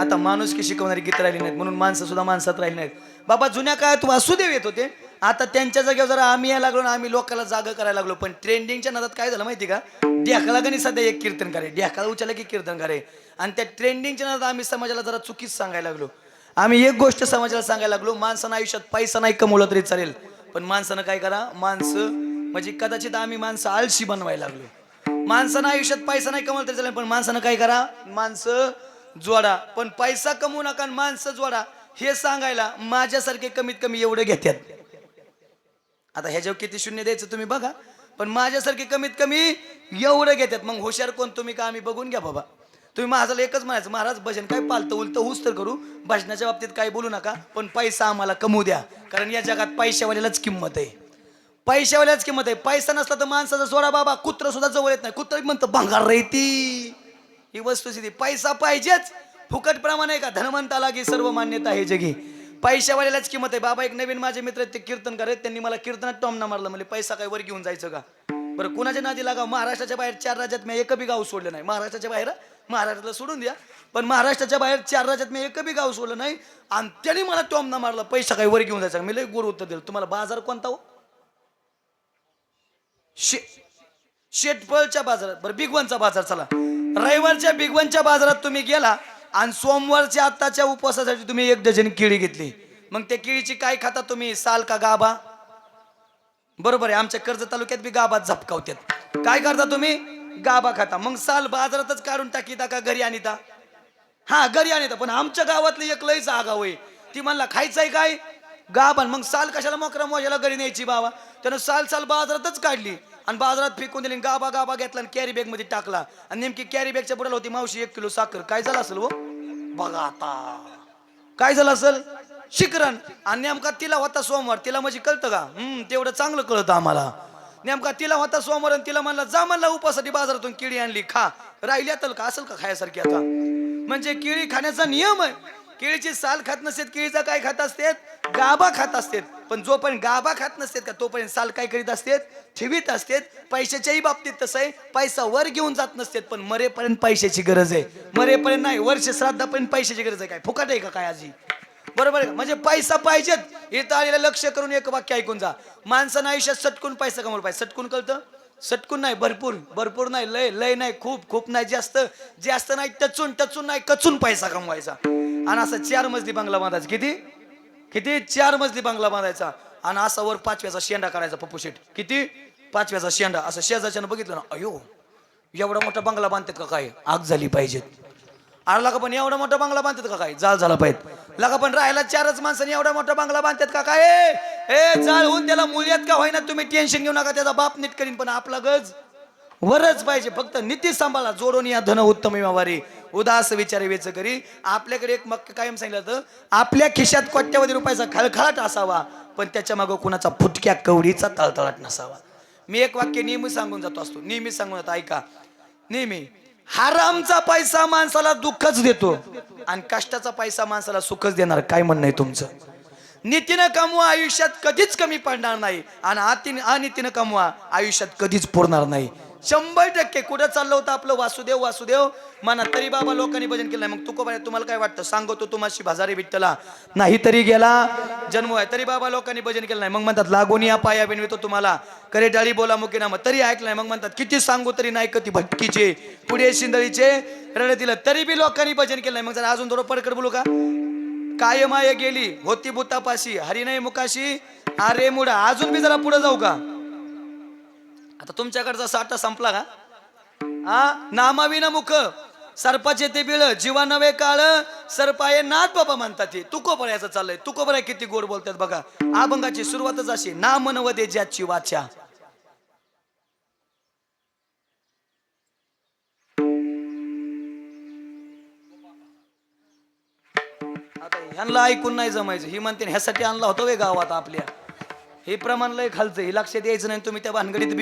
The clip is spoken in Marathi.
आता माणूस की शिकवणारी गीत राहिली नाहीत म्हणून माणसं सुद्धा माणसात राहिली नाहीत. बाबा जुन्या काळात वासुदेव येत होते. आता त्यांच्या जागेवर जरा आम्ही यायला लागलो ना आम्ही लोकांना जागा करायला लागलो. पण ट्रेंडिंगच्या नादात काय झालं माहिती का? ढ्याकाला गणी सध्या एक कीर्तनकार आहे. ढ्याकाला उचलला की कीर्तनकार आहे. आणि त्या ट्रेंडिंगच्या नादात आम्ही समाजाला जरा चुकीच सांगायला लागलो. आम्ही एक गोष्ट समाजाला सांगायला लागलो माणसानं आयुष्यात पैसा नाही कमवला तरी चालेल. पण माणसानं काय करा? माणसं म्हणजे कदाचित आम्ही माणसं आळशी बनवायला लागलो. माणसानं आयुष्यात पैसा नाही कमवला तरी चालेल पण माणसानं काय करा? माणसं जोडा. पण पैसा कमवू नका आणि माणसं जोडा. हे सांगायला माझ्यासारखे कमीत कमी एवढं घेतात आता ह्याच्यावर किती शून्य द्यायचं तुम्ही बघा. पण माझ्यासारखे कमीत कमी एवढं घेतात मग हुशार कोण तुम्ही का आम्ही बघून घ्या बाबा. तुम्ही माझ्याला एकच म्हणायचं महाराज भजन काय पालतं उलतं हुस तर करू. भजनाच्या बाबतीत काही बोलू नका पण पैसा आम्हाला कमवू द्या. कारण या जगात पैशावाल्यालाच किंमत आहे. पैशावाल्याच किंमत आहे. पैसा नसला तर माणसाचा सोडा बाबा कुत्र सुद्धा जवळ येत नाही. कुत्र म्हणतं भंगार ती ही वस्तुस्थिती. पैसा पाहिजेच. फुकट प्रमाणे का धनवंताला की सर्व मान्यता आहे जगी. पैशावाल्यालाच किंमत आहे. बाबा एक नवीन माझे मित्र ते कीर्तन करत त्यांनी मला कीर्तनात टॉमना मारलं. म्हणजे पैसा काय वर घेऊन जायचं का? बरं कुणाच्या नादी लागाव? महाराष्ट्राच्या बाहेर चार राज्यात मी एक बी गाव सोडलं नाही. महाराष्ट्राच्या बाहेर महाराष्ट्राला सोडून द्या. पण महाराष्ट्राच्या बाहेर चार राज्यात मी एक बी गाव सोडलं नाही. आणि त्यांनी मला टॉमना मारला. पैसा काय वर घेऊन जायचा? मी लई गोर उत्तर दिलं. तुम्हाला बाजार कोणता हो? शे शेटफळच्या बाजारात. बरं बिग वनचा बाजार चला. रविवारच्या बिगवनच्या बाजारात तुम्ही गेला आणि सोमवारच्या आत्ताच्या उपवासासाठी तुम्ही एक डझन केळी घेतली. मग त्या केळीची काय खाता तुम्ही? साल का गाभा? बरोबर आहे आमच्या कर्ज तालुक्यात बी गाभा झपकावतात. काय करता तुम्ही? गाभा खाता. मग साल बाजारातच काढून टाकीता का घरी आणीता? हा घरी आणीता पण आमच्या गावातली एक लईच आगाव आहे. ती म्हणला खायचंय काय? गाभण. मग साल कशाला मोकरा मोजायला घरी न्यायची बाबा? त्यानं साल साल बाजारातच काढली. आणि बाजारात फेकून दिली गाबा गाबा घेतला आणि कॅरी बॅगमध्ये टाकला. आणि नेमकी कॅरी बॅगच्या पुढे होती मावशी एक किलो साखर. काय झालं असेल हो? बघा आता. काय झालं असेल? शिकरण. आणि नेमका तिला होता सोमवार. तिला म्हणजे कळतं का? हम्म तेवढं चांगलं कळतं आम्हाला. नेमका तिला होता सोमवार आणि तिला म्हणला जा म्हणला उपासाठी बाजारातून केळी आणली खा. राहिली असेल का? असेल का खायासारखी आता? म्हणजे केळी खाण्याचा नियम आहे. केळीची साल खात नसतेत केळीचा काय खात असतात? गाबा खात असतेत. पण जोपर्यंत गाबा खात नसतात का तोपर्यंत साल काय करीत असतात? ठेवीत असतेत. पैशाच्याही बाबतीत तसं आहे. पैसा वर घेऊन जात नसतेत पण मरेपर्यंत पैशाची गरज आहे. मरेपर्यंत नाही वर्ष श्राद्धापर्यंत पैशाची गरज आहे काय? फुकट आहे का काय आजी? बरोबर आहे म्हणजे पैसा पाहिजेत. इथं आलेलं लक्ष करून एक वाक्य ऐकून जा. माणसानं आयुष्यात सटकून पैसा कमवला पाहिजे. सटकून कळतं? सटकून नाही भरपूर. भरपूर नाही लय लय नाही खूप खूप नाही. जास्त जास्त नाही टचून टचून नाही कचून पैसा कमवायचा. आणि असा चार मजली बंगला बांधायचा. किती? किती? चार मजली बंगला बांधायचा. आणि असा वर पाचव्याचा शेंडा काढायचा पप्पू शेट किती? पाचव्याचा शेंडा. असं शेजाच्यानं बघितलं ना अयो एवढा मोठा बंगला बांधतात का काय? आग झाली पाहिजेत. आला का पण एवढा मोठा बंगला बांधतात का काय? जाळ झाला पाहिजे. लगा पण राहायला चारच माणसाने एवढा मोठा बंगला बांधतात का काय? ए जाळ होऊन त्याला मुल्यात का होईना? तुम्ही टेन्शन घेऊ नका त्याचा बाप नीट करीन पण आपला गज वरच पाहिजे. फक्त नीती सांभाळा जोडून या धन उत्तम व्यवहारी. उदास विचारे वेच करी. आपल्याकडे एक मग कायम सांगितलं तर आपल्या खिशात कोट्यावधी रुपयाचा खळखळाट असावा पण त्याच्या मागं कुणाचा फुटक्या कवडीचा तळतळाट नसावा. मी एक वाक्य नेहमी सांगून जातो असतो. नेहमी सांगून जातो ऐका. नेहमी हरामचा पैसा माणसाला दुःखच देतो आणि कष्टाचा पैसा माणसाला सुखच देणार. काय म्हणणं आहे तुमचं? नीतीनं कमवा आयुष्यात कधीच कमी पडणार नाही आणि अति अनितीनं कमवा आयुष्यात कधीच पुरणार नाही. शंभर टक्के. कुठं चाललं होतं आपलं? वासुदेव वासुदेव. म्हणा तरी बाबा लोकांनी भजन केलं मग तुको बाय तुम्हाला काय वाटतं? सांगतो तुम्हाशी भाजारी विठ्ठला नाही तरी गेला जन्म आहे तरी बाबा लोकांनी भजन केलं नाही. मग म्हणतात लागून या पाया बिनवितो तुम्हाला. करे डाळी बोला मुके नाम. तरी ऐकलं मग म्हणतात किती सांगू तरी नाही कधी भटकीचे? पुढे शिंदळीचे? रणतीला तरी बी लोकांनी भजन केलं नाही. मग जरा अजून थोडं पडकड बोलू का? काय माय गेली होती बुतापाशी. हरिनय नाही मुकाशी. अरे मुडा अजून मी जरा पुढे जाऊ का? आता तुमच्याकडचा साठा संपला का? हा? नामाविना मुख. सर्पाचे ते बिळ जीवा नवे काळ. सर्पाये नाथ बाबा म्हणतात ते तुको पळायचं चाललंय. तुको बऱ्या किती गोड बोलतात बघा. अभंगाची सुरुवातच अशी. नाम नवदे ज्याची वाचा. आता ह्यांना ऐकून नाही जमायचं. ही म्हणते ह्यासाठी आणला होतो वे गावात आपल्या. हे प्रमाण लय खालचं हे लक्षात यायचं नाही तुम्ही त्या भानगडीत